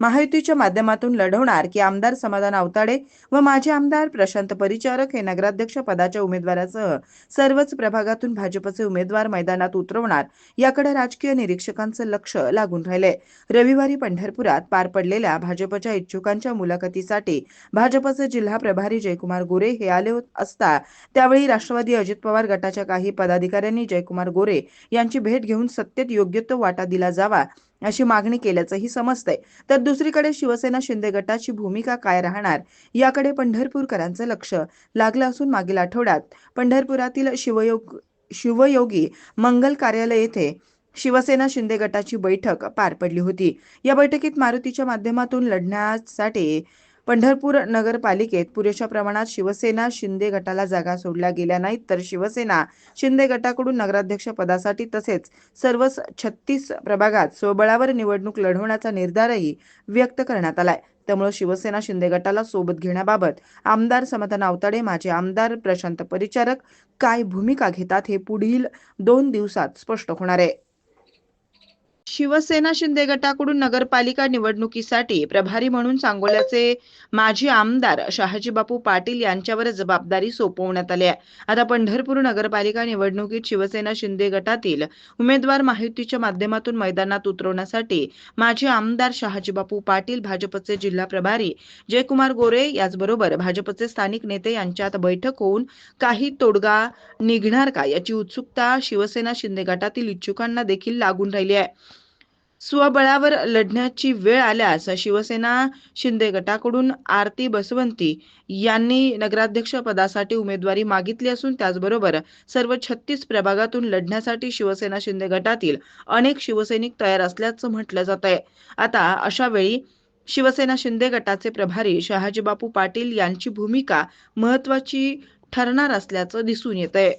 महायुतीच्या माध्यमातून लढवणार की आमदार समाधान अवताडे व माजी आमदार प्रशांत परिचारक हे नगराध्यक्ष पदाच्या उमेदवारासह सर्वच प्रभागातून भाजपचे उमेदवार मैदानात उतरवणार याकडे राजकीय निरीक्षकांचं लक्ष लागून राहिले रविवारी पंढरपुरात पार पडलेल्या भाजपच्या इच्छुकांच्या मुलाखतीसाठी भाजपचे जिल्हा प्रभारी जयकुमार गोरे हे आले असता त्यावेळी राष्ट्रवादी अजित पवार गटाच्या काही पदाधिकाऱ्यांनी जयकुमार गोरे यांची भेट घेऊन सत्तेत योग्य तो वाटा दिला जावा अशी मागणी केल्याचंही समजतंय. तर दुसरीकडे शिवसेना शिंदे गटाची भूमिका काय राहणार? याकडे पंढरपूरकरांचं लक्ष लागलं असून मागील आठवड्यात पंढरपुरातील शिवयोग शिवयोगी मंगल कार्यालय येथे शिवसेना शिंदे गटाची बैठक पार पडली होती. या बैठकीत मारुतीच्या माध्यमातून लढण्यासाठी पंढरपूर नगरपालिकेत पुरेशा प्रमाणात शिवसेना शिंदे गटाला जागा सोडल्या गेल्या नाहीत तर शिवसेना शिंदे गटाकडून नगराध्यक्ष पदासाठी तसेच सर्वच छत्तीस प्रभागात स्वबळावर निवडणूक लढवण्याचा निर्धारही व्यक्त करण्यात आलाय. त्यामुळे शिवसेना शिंदे गटाला सोबत घेण्याबाबत आमदार समाधान नावताडे माजी आमदार प्रशांत परिचारक काय भूमिका घेतात हे पुढील दोन दिवसात स्पष्ट होणार आहे. शिवसेना शिंदे गटाकडून नगरपालिका निवडणुकीसाठी प्रभारी म्हणून सांगोल्याचे माजी आमदार शहाजी बापू पाटील यांच्यावर जबाबदारी सोपवण्यात आली आहे. आता पंढरपूर नगरपालिका निवडणुकीत शिवसेना शिंदे गटातील उमेदवार माहितीच्या माध्यमातून मैदानात उतरवण्यासाठी माजी आमदार शहाजी बापू पाटील भाजपचे जिल्हा प्रभारी जयकुमार गोरे याचबरोबर भाजपचे स्थानिक नेते यांच्यात बैठक होऊन काही तोडगा निघणार का याची उत्सुकता शिवसेना शिंदे गटातील इच्छुकांना देखील लागून राहिली आहे. स्वबळावर लढण्याची वेळ आल्यास शिवसेना शिंदे गटाकडून आरती बसवंती यांनी नगराध्यक्ष पदासाठी उमेदवारी मागितली असून त्याचबरोबर सर्व छत्तीस प्रभागातून लढण्यासाठी शिवसेना शिंदे गटातील अनेक शिवसैनिक तयार असल्याचं म्हटलं जात आहे आता अशा वेळी शिवसेना शिंदे गटाचे प्रभारी शहाजीबापू पाटील यांची भूमिका महत्वाची ठरणार असल्याचं दिसून येत आहे